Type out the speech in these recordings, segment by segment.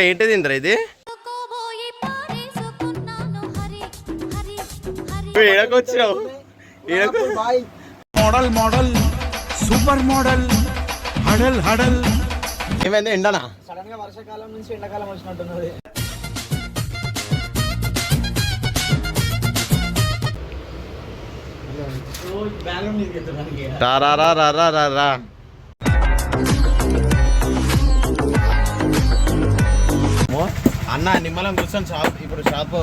ఏంటిది ఇంద్ర ఇది ఏడకొచ్చినావు మోడల్ మోడల్ సూపర్ మోడల్ హడల్ హడల్ ఏమైంది ఎండనా సడన్ గా వర్షాకాలం నుంచి ఎండాకాలం వచ్చినట్టున్నది రా రా రా రా రా రా అన్న నిమ్మలం కూర్చొని షాప్ ఇప్పుడు షాప్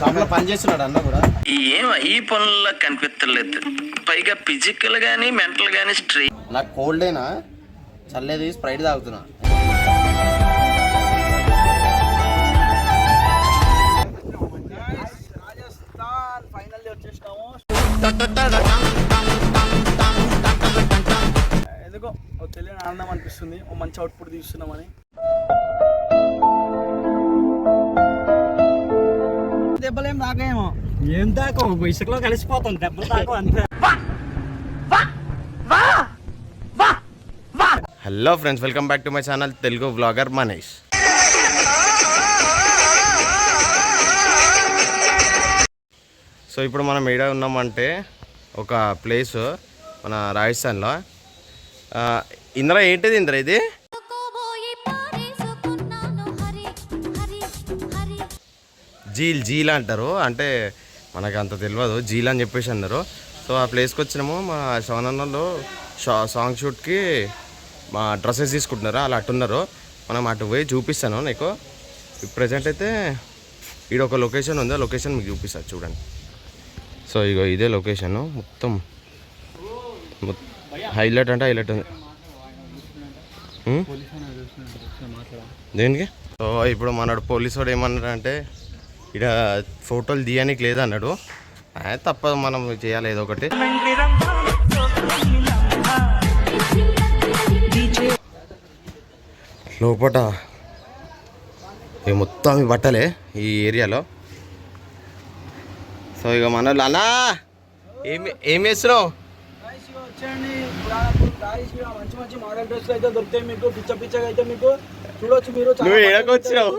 షాప్లో పని చేస్తున్నాడు అన్న కూడా. ఏం ఈ పనుల్లో కనిపించలేదు పైగా ఫిజికల్ గానీ మెంటల్ గానీ స్ట్రెయిన్ నాకు కోల్డేనా చల్లేది స్ప్రైట్ తాగుతున్నా. ఎందుకో తెలియని ఆనందం అనిపిస్తుంది. ఓ మంచి అవుట్పుట్ తీస్తున్నామని. దెబ్బలేం తాకేమో ఏం దాకా ఇసుకలో కలిసిపోతాం దెబ్బలు దాకా అంతే. Hello friends welcome back to my channel Telugu blogger Manish so ఇప్పుడు మనం ఏడ ఉన్నామంటే ఒక ప్లేస్ మన రాజస్థాన్లో. ఆ, ఇందులో ఏంటిది ఇంద్ర ఇది? జీల్ జీల్ అంటారు. అంటే మనకు అంత తెలియదు జీల్ అని చెప్పేసి అన్నారు. సో ఆ ప్లేస్కి వచ్చినాము. మా శవనన్నలో షా సాంగ్ షూట్కి మా డ్రెస్సెస్ తీసుకుంటున్నారు. అలా అట్టున్నారు మనం అటు పోయి చూపిస్తాను నీకు. ప్రజెంట్ అయితే ఈడ ఒక లొకేషన్ ఉంది. ఆ లొకేషన్ మీకు చూపిస్తాను చూడండి. సో ఇగో ఇదే లొకేషన్. మొత్తం హైలైట్ అంటే హైలైట్ ఉంది? దేనికి? సో ఇప్పుడు మనడు పోలీసు వాడు ఏమన్నాడు అంటే ఇక్కడ ఫోటోలు తీయడానికి లేదన్నాడు. తప్పదు మనం చేయాలి ఏదో ఒకటి. లోపట ఇక మొత్తం ఈ బట్టలే ఈ ఏరియాలో. సో ఇక మన అన్నా ఏమి ఏం వేస్తున్నావు మంచి మంచి మోడల్ డ్రెస్లు అయితే దొరుకుతాయి మీకు. పిచ్చ పిచ్చగా అయితే మీకు. చూడొచ్చు మీరు వచ్చినావు?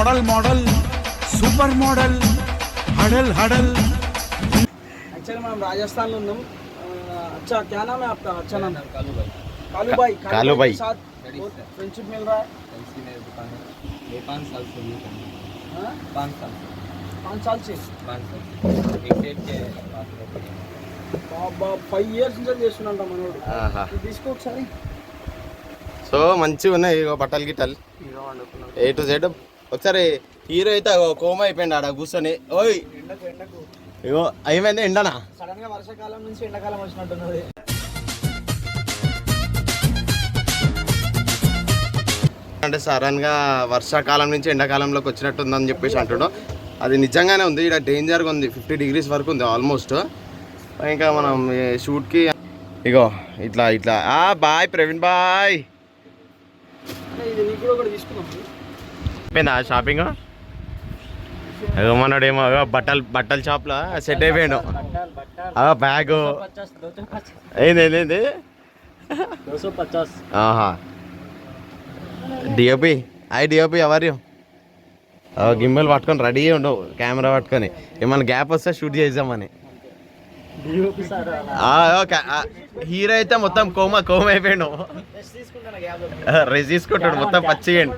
ఏడకు- పురాణపూర్ bye model model super model huddle huddle actually हम राजस्थान में ఉన్నాం आ, अच्छा क्या नाम है आपका अच्छा नाम कालू भाई कालू भाई कालू भाई। के साथ बहुत फ्रेंडशिप मिल रहा है पाँच साल से ये हाँ? पाँच साल पाँच साल से पाँच साल एक डेट के బాబా ఫైవ్ ఇయర్స్ నుంచి చేస్తున్నాంట మనోడు ఆహా ఇది తీసుకో ఒకసారి సో మంచిగా ఉన్నాయి ఇగో బట్టలు గిట్టలు ఏ టు జెడ్ ఒకసారి హీరో అయితే కోమ అయిపోయింది ఆడ కూర్చొని. ఓయ్! ఇగో ఏమైంది? ఎండనా? సడన్గా వర్షాకాలం నుంచి ఎండాకాలం వచ్చినట్టున్నది. అంటే సడన్గా వర్షాకాలం నుంచి ఎండాకాలంలోకి వచ్చినట్టుందని చెప్పేసి అంటాడు అది నిజంగానే ఉంది. ఇక్కడ డేంజర్గా ఉంది. ఫిఫ్టీ డిగ్రీస్ వరకు ఉంది ఆల్మోస్ట్ ఇంకా మనం షూట్కి ఇగో ఇట్లా ఇట్లా. Bye Praveen bye. ఇది కూడా తీసుకున్నాం. అయిపోయిందా షాపింగ్? అదో ఏమో బట్టలు బట్టల షాప్లో సెట్ అయిపోయాడు. అదో బ్యాగ్. ఏంది ఏంది ఆహా. డిఓపి ఐ డిఓపి ఎవరు గిమ్మెలు పట్టుకొని రెడీ ఉండవు కెమెరా పట్టుకొని. ఏమైనా గ్యాప్ వస్తే షూట్ చేద్దామని. ఓకే. హీరో అయితే మొత్తం కోమ కోమ అయిపోయాడు రెస్ట్ తీసుకుంటాడు మొత్తం పచ్చిగండి.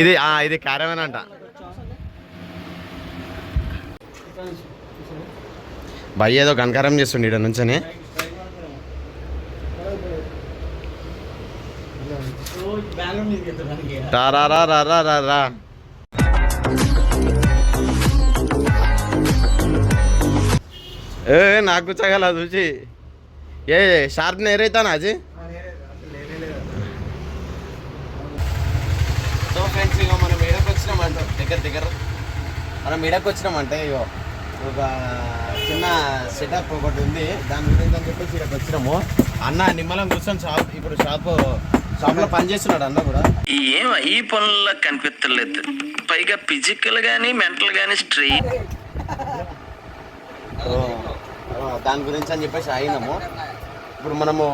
ఇది ఇది క్యారవన్ అంట. భయ్య ఏదో కనకారం చేస్తుండే ఇక్కడ నుంచనే. రా రా రా రా రా రా. ఏ నాకు చగల చూసి. ఏ షార్ప్ నేరైతానా అజీ? సో ఫ్రెండ్స్ ఇక మనం మేడకు వచ్చినామంట. దగ్గర దగ్గర. మనం మేడకు వచ్చినామంటే ఇగో. ఒక చిన్న సెటప్ ఒకటి ఉంది. దాని గురించి అని చెప్పేసి ఇక్కడికి వచ్చినాము. అన్న నిమ్మలం కూర్చొని షాప్ ఇప్పుడు షాప్ షాప్లో పని చేస్తున్నాడు అన్న కూడా. ఏం ఈ పనుల్లో కనిపించలేదు పైగా ఫిజికల్ గానీ మెంటల్ గానీ స్ట్రెయిన్ ఓ, ఓ, దాని గురించి అని చెప్పేసి అయినాము. ఇప్పుడు మనము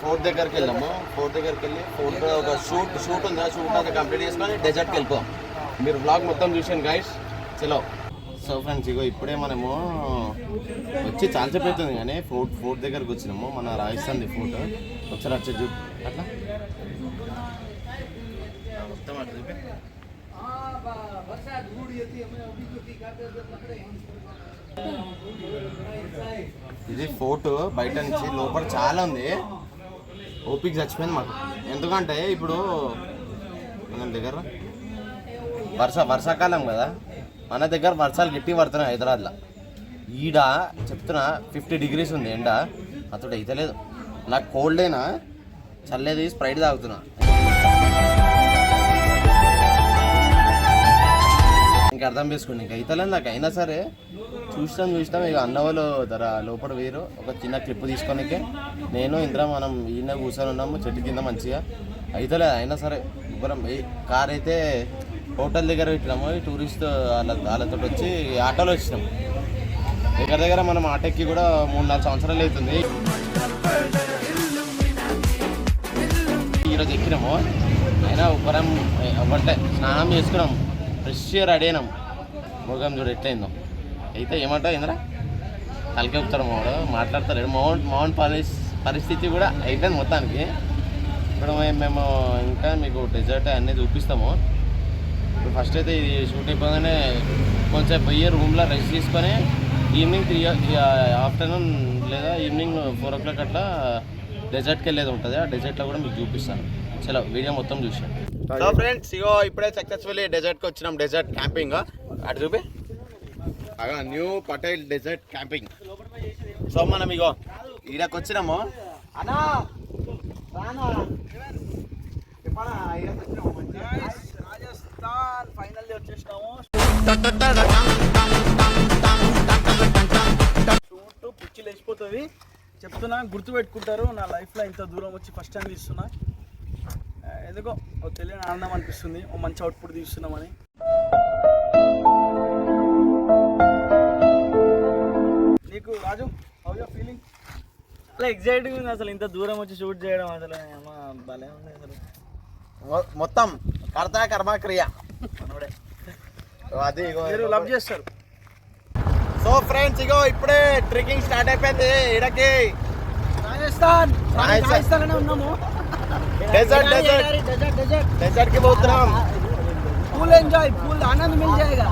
ఫోర్త్ దగ్గరికి వెళ్ళాము. ఫోర్త్ దగ్గరికి వెళ్ళి ఫోర్త్ ఒక షూట్ షూట్ ఉంది ఆ షూట్ అది కంప్లీట్ చేసుకొని డెజర్ట్కి వెళ్ళిపోం మీరు బ్లాగ్ మొత్తం చూసాను గైస్ చలో. సో ఫ్రెండ్స్ ఇగో ఇప్పుడే మనము వచ్చి చాలా సేపు అవుతుంది కానీ ఫోర్ట్ ఫోర్ట్ దగ్గరకు వచ్చినాము. మన రాజస్థాన్ది ఫోర్ట్ ఒకసారి వచ్చి చూ అట్లా. మొత్తం అట్లా ఇది ఫోర్ట్ బయట నుంచి లోపల చాలా ఉంది. ఓపిక చచ్చిపోయింది మాకు. ఎందుకంటే ఇప్పుడు మన దగ్గర వర్ష వర్షాకాలం కదా. మన దగ్గర వర్షాలు గట్టి పడుతున్నాయి హైదరాబాద్లో. ఈడ చెప్తున్నా ఫిఫ్టీ డిగ్రీస్ ఉంది ఎండ. అతడు అయితే లేదు. నాకు కోల్డ్ అయినా చల్లేది స్ప్రైట్ తాగుతున్నా. అర్థం చేసుకోండి ఇంకా అయితే నాకు అయినా సరే చూస్తాం చూస్తాం ఇక అన్న వాళ్ళు ధర లోపల వేరు ఒక చిన్న క్లిప్ తీసుకోనికే. నేను ఇంద్ర మనం ఈయన కూర్చొని ఉన్నాము. చెట్టు కింద మంచిగా. అయితే అయినా సరే ముగ్గురం ఏ కార్ అయితే హోటల్ దగ్గర పెట్టినాము. టూరిస్ట్ వాళ్ళ వాళ్ళతో వచ్చి ఆటోలో వచ్చినాం. దగ్గర దగ్గర మనం ఆటోకి కూడా మూడు నాలుగు సంవత్సరాలు అవుతుంది. ఈరోజు ఎక్కినాము. అయినా ఉపరం ఒకటే స్నానం చేసుకున్నాం ఫ్రెష్గా రెడీ అయినాం ముఖం చూడు ఎట్లయిందో. అయితే ఏమంటావు ఇంద్రా? తలకి చెప్తాడు మావాడు మాట్లాడతాడు మౌంట్ మౌంట్ పరిస్థితి కూడా అయిపోయింది మొత్తానికి. ఇప్పుడు మేము మేము ఇంకా మీకు డెజర్ట్ అన్నీ చూపిస్తాము. ఇప్పుడు ఫస్ట్ అయితే ఇది షూట్ అయిపోగానే కొంచెం పోయి రూమ్లో రెస్ట్ తీసుకొని ఈవినింగ్ త్రీ ఆఫ్టర్నూన్ లేదా ఈవినింగ్ ఫోర్ ఓ క్లాక్ అట్లా డెజర్ట్కి వెళ్ళేది ఉంటుంది ఆ డెజర్ట్లో కూడా మీకు చూపిస్తాను చలో వీడియో మొత్తం చూసాను సో ఫ్రెండ్స్ ఇగో ఇప్పుడే సక్సెస్ఫుల్లీ డెజర్ట్కి వచ్చినాం డెజర్ట్ క్యాంపింగ్ అటు చూపి అగా new Patel desert camping so మనం ఇగో ఈడకి వచ్చినాము మంచిగా రాజస్థాన్ ఫైనల్ వచ్చేసినాము షూట్ పిచ్చి లేచిపోతుంది చెప్తున్నా గుర్తు పెట్టుకుంటారు నా లైఫ్లో ఇంత దూరం వచ్చి ఫస్ట్ టైం తీస్తున్నా ఎందుకో ఓ తెలియని ఆనందం అనిపిస్తుంది. ఓ మంచి అవుట్పుట్ తీస్తున్నామని. నీకు రాజు హౌ యూ ఫీలింగ్ అలా ఎగ్జైటింగ్ ఉంది అసలు. ఇంత దూరం వచ్చి షూట్ చేయడం అసలు ఏమో భలే ఉంది అసలు. మొ- మొత్తం కర్త కర్మ క్రియ అది మీరు లవ్ చేస్తారు. సో ఫ్రెండ్స్ ఇగో ఇప్పుడే ట్రెక్కింగ్ స్టార్ట్ అయిపోయింది ఇడకి రాజస్థాన్ రాజస్థాన్. రాజస్థాన్లోనే ఉన్నాము desert desert desert desert desert కి పోతున్నాం फुल एंजॉय फुल आनंद मिल जाएगा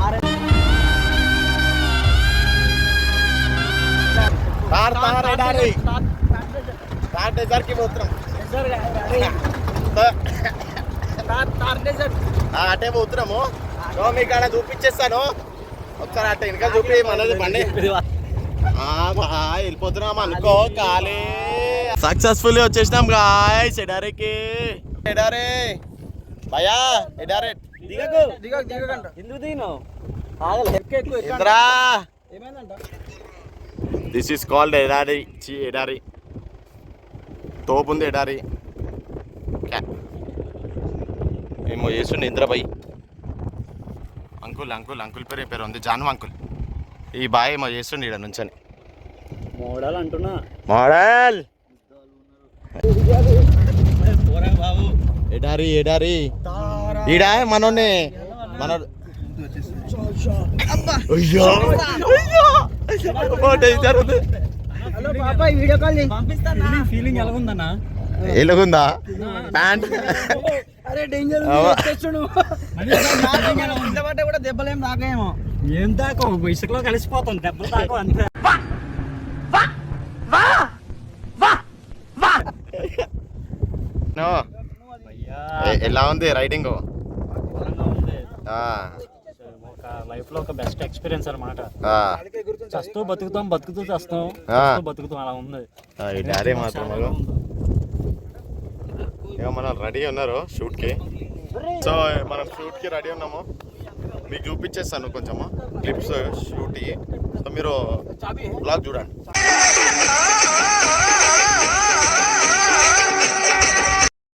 తార్ తార్ ఎడారి తార్ డెజర్ట్ కి పోతున్నాం సో, ఆ, అటే పోతున్నాము సో మీకు అక్కడ చూపించేస్తాను ఒకసారి అట్ట వెనకాల చూపి మనది బండి. బా, వెళ్ళిపోతున్నాం అనుకో కాలే. సక్సెస్ఫుల్లీ వచ్చేసినాం గాయస్ ఎడారికి. ఎడారే. భయా ఎడారే. దిగకు. దిగ దిగకంట. ఎందుకు దిగినావు. ఇంద్రా ఏమైందంట? దిస్ ఈస్ కాల్డ్ ఎడారి. చి ఎడారి. తోపుంది ఎడారి. క్యా. ఏమో చేస్తుండే ఇంద్రబాయ్. అంకుల్ అంకుల్ అంకుల్ పేరు పేరు ఉంది? జాను అంకుల్. ఈ బాయ్ ఏమో చేస్తుండే ఇక్కడ నుంచని. మోడల్ అంటున్నా. మోడల్! పోరా బాబు ఎడారి ఎడారి. ఈడ మనోనే మన అయ్యో! అయ్యో అబ్బో, danger ఉంది. హలో పాపా వీడియో కాల్ చేయి. ఫీలింగ్ ఫీలింగ్ ఎలా ఉందన్నా ఎలాగుందా? ప్యాంట్. అరే డేంజర్ అవ్వ. ఇంత పట్టే కూడా దెబ్బలేం రాకేమో ఏం దాకా ఇసుకలో కలిసిపోతాం దెబ్బలు దాకా అంతే. ఎలా ఉంది రైడింగ్? ఘోరంగా ఉంది. ఒక లైఫ్లో ఒక బెస్ట్ ఎక్స్పీరియన్స్ అనమాట చస్తూ బతుకుతాం బతుకుతూ చస్తాం బతుకుతాం అలా ఉంది. డాడీ మాత్రం మనం రెడీ ఉన్నారు షూట్కి. సో మనం షూట్కి రెడీ ఉన్నాము. మీకు చూపించేస్తాను కొంచెము. క్లిప్స్ షూట్ సో మీరు బ్లాగ్ చూడండి.